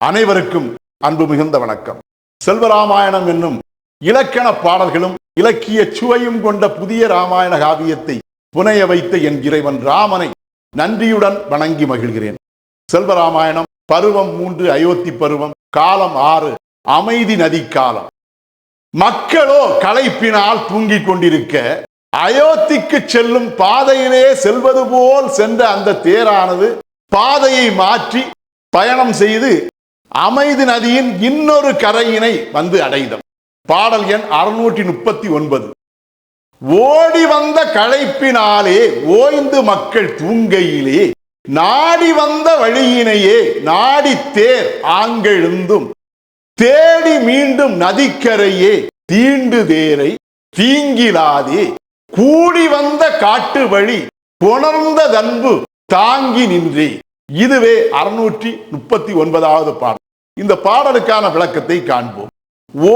அனைவருக்கும் அன்பு மிகுந்த வணக்கம். செல்வராமாயணம் என்னும் இலக்கண பாடல்களும் இலக்கிய சுவையும் கொண்ட புதிய ராமாயண காவியத்தை புனைய வைத்த என் இறைவன் ராமனை நன்றியுடன் வணங்கி மகிழ்கிறேன். செல்வராமாயணம் பருவம் மூன்று அயோத்தி பருவம் காலம் ஆறு அமைதி நதி காலம். மக்களோ களைப்பினால் தூங்கிக் கொண்டிருக்க அயோத்திக்கு செல்லும் பாதையிலே செல்வது போல் சென்ற அந்த தேரானது பாதையை மாற்றி பயணம் செய்து அமைதி நதியின் இன்னொரு கரையினை வந்து அடைந்தோம் பாடல் எண் அறுநூற்றி முப்பத்தி ஒன்பது ஓடி வந்த களைப்பினாலே ஓய்ந்து மக்கள் தூங்கையிலே. நாடி வந்த வழியினையே நாடி தேர் ஆங்கெழுந்தும். தேடி மீண்டும் நதிக்கரையே தீண்டு தேரை தீங்கிலாதே. கூடி வந்த காட்டு வழி புணர்ந்த தன்பு தாங்கி நின்றே. இதுவே அறுநூற்றி முப்பத்தி ஒன்பதாவது பாடல். இந்த பாடலுக்கான விளக்கத்தை காண்போம்.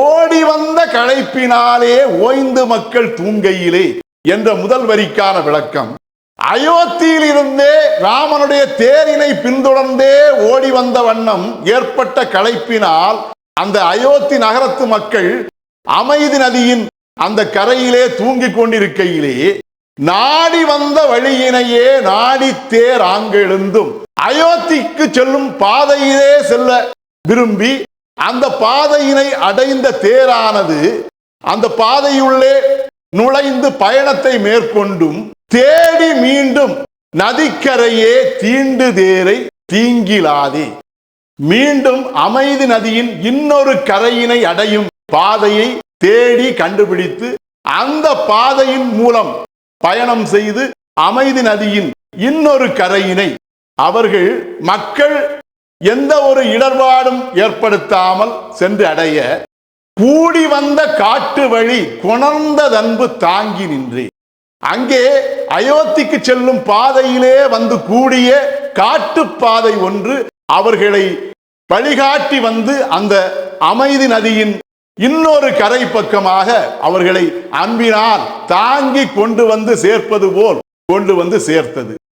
ஓடி வந்த களைப்பினாலே ஓய்ந்து மக்கள் தூங்கையிலே என்ற முதல் வரிக்கான விளக்கம். அயோத்தியில் இருந்தே ராமனுடைய தேரினை பின்தொடர்ந்தே ஓடி வந்த வண்ணம் ஏற்பட்ட களைப்பினால் அந்த அயோத்தி நகரத்து மக்கள் அமைதி நதியின் அந்த கரையிலே தூங்கிக் கொண்டிருக்கையிலே நாடி வந்த வழியினையே நாடி தேர் ஆங்கெழுந்தும். அயோத்திக்கு செல்லும் பாதையிலே செல்ல விரும்பி அந்த பாதையினை அடைந்த தேரானது அந்த பாதையுள்ளே நுழைந்து பயணத்தை மேற்கொண்டும் தேடி மீண்டும் நதிக்கரையே தீண்டு தேரை தீங்கிலாதே. மீண்டும் அமைதி நதியின் இன்னொரு கரையினை அடையும் பாதையை தேடி கண்டுபிடித்து அந்த பாதையின் மூலம் பயணம் செய்து அமைதி நதியின் இன்னொரு கரையினை அவர்கள் மக்கள் எந்த ஒரு இடர்பாடும் ஏற்படுத்தாமல் சென்று அடைய கூடி வந்த காட்டு வழி குணர்ந்த தன்பு தாங்கி நின்று. அங்கே அயோத்திக்கு செல்லும் பாதையிலே வந்து கூடிய காட்டுப்பாதை ஒன்று அவர்களை வழிகாட்டி வந்து அந்த அமைதி நதியின் இன்னொரு கரை பக்கமாக அவர்களை அன்பினால் தாங்கி கொண்டு வந்து சேர்ப்பது போல் கொண்டு வந்து சேர்த்தது.